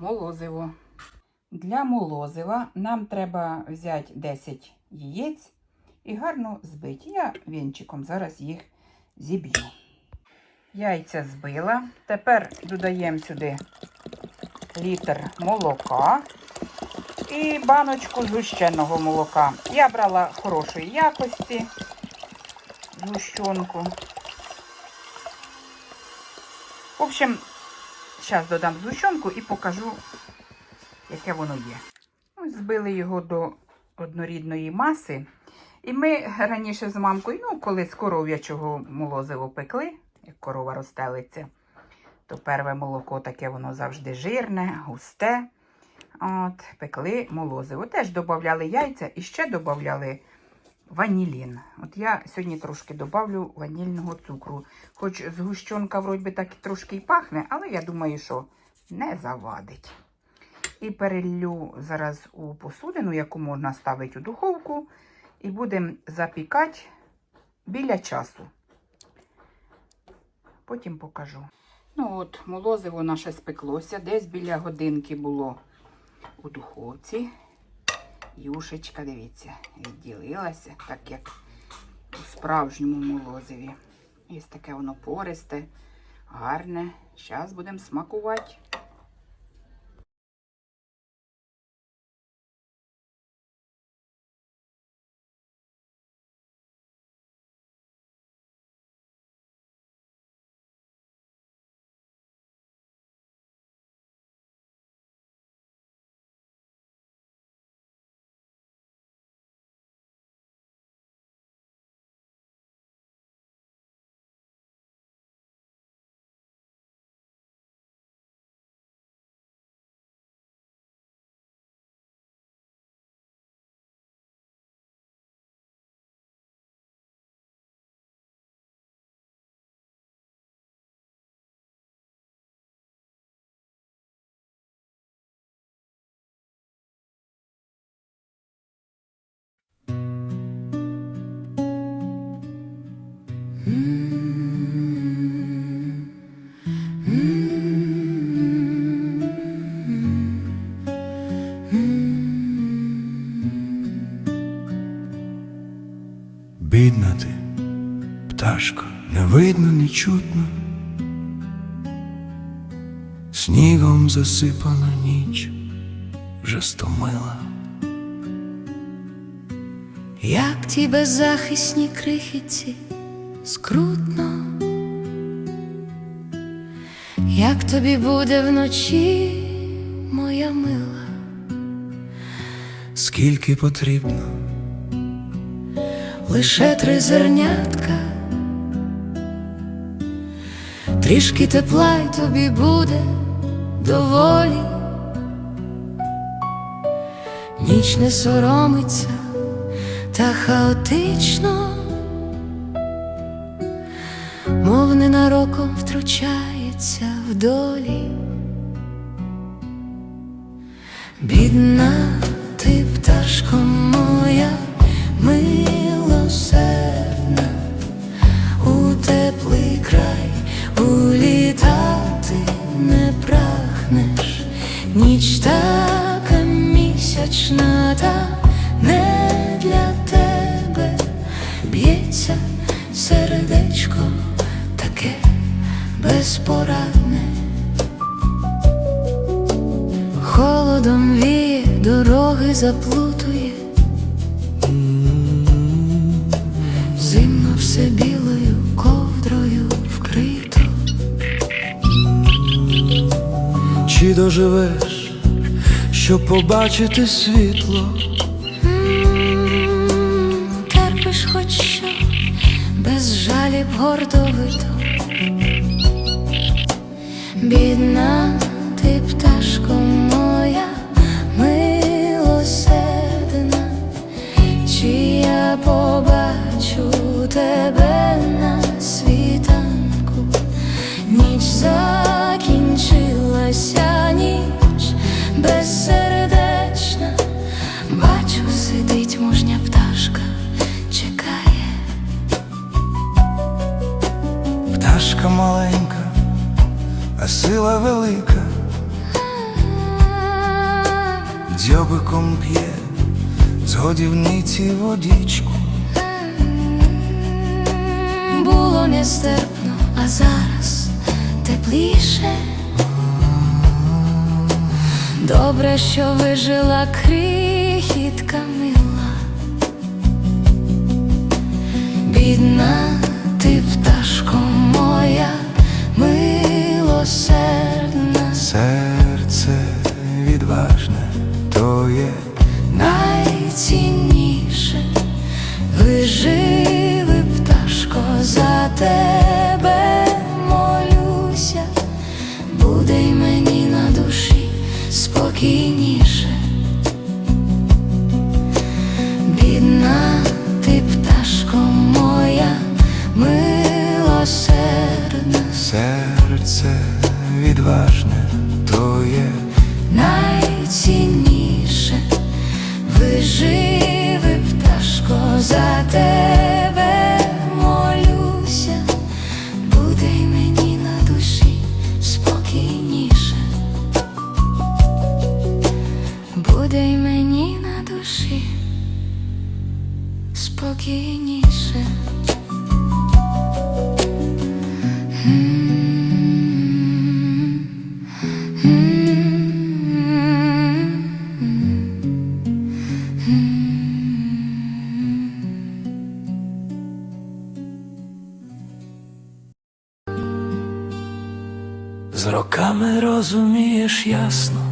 молозиво. Для молозива нам треба взяти 10 яєць і гарно збити. Я вінчиком зараз їх зіб'ю. Яйця збила. Тепер додаємо сюди літр молока і баночку згущеного молока. Я брала хорошої якості згущенку. В общем, зараз додам згущенку і покажу, яке воно є. Збили його до однорідної маси. І ми раніше з мамкою, ну, коли з коров'ячого молозиво пекли, як корова розстелиться, то перве молоко таке воно завжди жирне, густе. От, Пекли молозиво. Теж додавали яйця і ще додавали ванілін. От я сьогодні трошки додавлю ванільного цукру. Хоч згущенка, вроді би, так і трошки і пахне, але я думаю, що не завадить. І перелью зараз у посудину, яку можна ставити у духовку, і будемо запікати біля часу. Потім покажу. Ну от, молозиво наше спеклося. Десь біля годинки було у духовці. Юшечка, дивіться, відділилася, так як у справжньому молозиві. Ось таке воно пористе, гарне. Зараз будемо смакувати. Пташко, не видно, не чутно. Снігом засипана ніч вже стомила. Як ті беззахисні крихітці скрутно, як тобі буде вночі, моя мила, Скільки потрібно, лише три зернятка, трішки тепла й тобі буде доволі, ніч не соромиться та хаотично, мов ненароком втручається в долі. Бідна ти, пташко моя, ніч така місячна, та не для тебе б'ється сердечко таке безпорадне. Холодом віє, дороги заплутує, зимно все білою ковдрою вкрито. чи доживеш, щоб побачити світло, Терпиш хоч що, без жаліб гордовито. Бідна ти, пташко моя, милосердна, чи я побачу тебе дзьобиком п'є з годівниці водичку. Було нестерпно, а зараз тепліше. Добре, що вижила крихітка тебе молюся, буде й мені на душі спокійніше. Бідна ти, пташко моя, милосердна, серце відважне, то є найцінніше. Виживи, буде й мені на душі спокійніше. з роками розумієш ясно,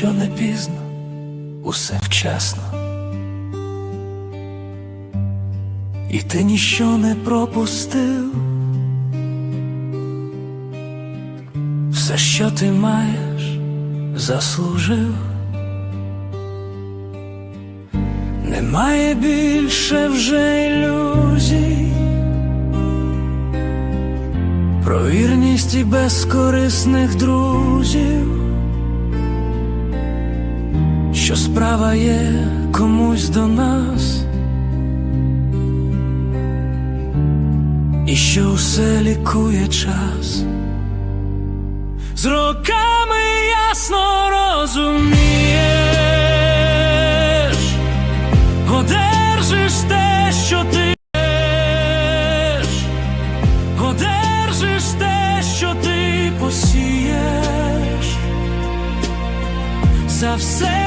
ніщо не пізно, усе вчасно. І ти ніщо не пропустив. Все, що ти маєш, заслужив. Немає більше вже ілюзій. Про вірність і безкорисних друзів, що справа є комусь до нас, і що усе лікує час. З роками ясно розумієш, одержиш те, що ти. Одержиш те, що ти посієш, за все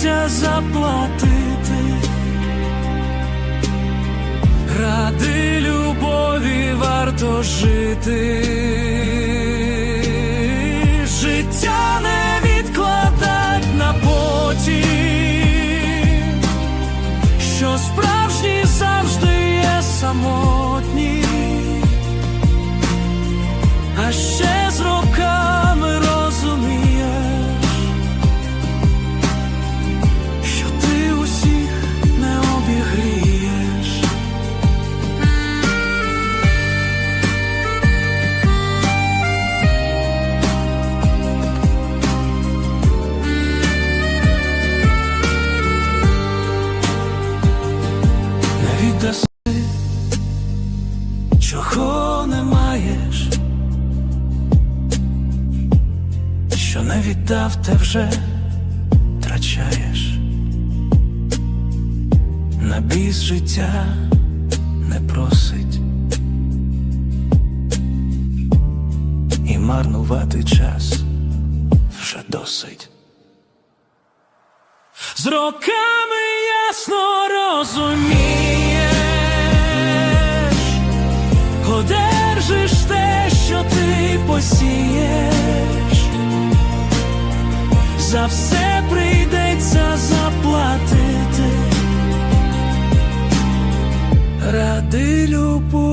прийдеться заплатити. Ради любові варто жити. Життя не відкладать на потім, що справжні завжди є самотні. Не віддав, те вже втрачаєш. На біс життя не просить і марнувати час вже досить. З роками ясно розумієш, одержиш те, що ти посієш за все прийдеться заплатити ради любові.